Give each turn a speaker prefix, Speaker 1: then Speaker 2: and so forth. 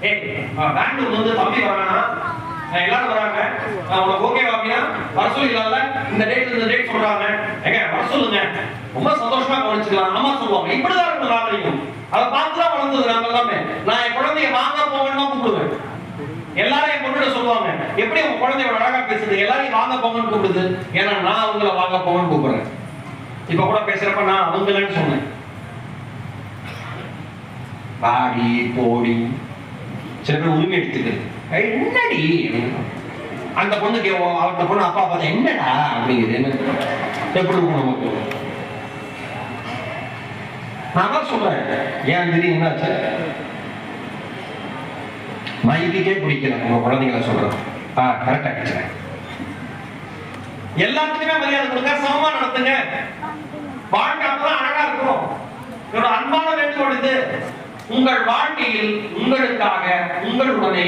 Speaker 1: ஏய் பெங்களூர்ல வந்து தம்பி வரானா? எல்லாரும் வராங்க. அஹ் உனக்கு ஓகே அப்படின்னா வர சொல்லல இந்த டேட் இந்த டேட் சொல்றாங்க. ஏங்க வர சொல்லுங்க. ரொம்ப சந்தோஷமா கவனிச்சுக்கலாம். அம்மா சொல்லுவாங்க. இப்படிதான் இருக்கும் நாகரிகம் அதை பார்த்து தான் வளர்ந்தது நாங்க எல்லாமே. நான் என் குழந்தைய வாங்க போங்கன்னு தான் கூப்பிடுவேன். எல்லாரும் என் பொண்ணுட சொல்லுவாங்க. எப்படி உங்க குழந்தைய அழகா பேசுது? எல்லாரையும் வாங்க போங்கன்னு கூப்பிடுது. ஏன்னா நான் அவங்கள வாங்க போங்கன்னு கூப்பிடுறேன். இப்ப கூட பேசுறப்ப நான் அவங்களன்னு சொன்னேன். பாடி போடி. சில பேர் உரிமை எடுத்துக்கிறது என்னடி? அந்த பொண்ணுக்கு அவ- பொண்ணு அப்பா பார்த்தா என்னடா? அப்படிங்கிறது என்ன? எப்படி இருக்கும் நமக்கு நான் தான் சொல்றேன். ஏன் திடீர்னு என்னாச்சு? மைக்குக்கே பிடிக்கல. உங்க குழந்தைங்கள சொல்றேன். ஆ கரெக்டா கேட்கிறேன் எல்லாத்துக்குமே மரியாதை கொடுங்க. சமமா நடத்துங்க. வாழ்க்கை அழகா இருக்கும். என்னோட அன்பான வேண்டுகோள் இது. உங்கள் வாழ்க்கையில் உங்களுக்காக உங்களுடனே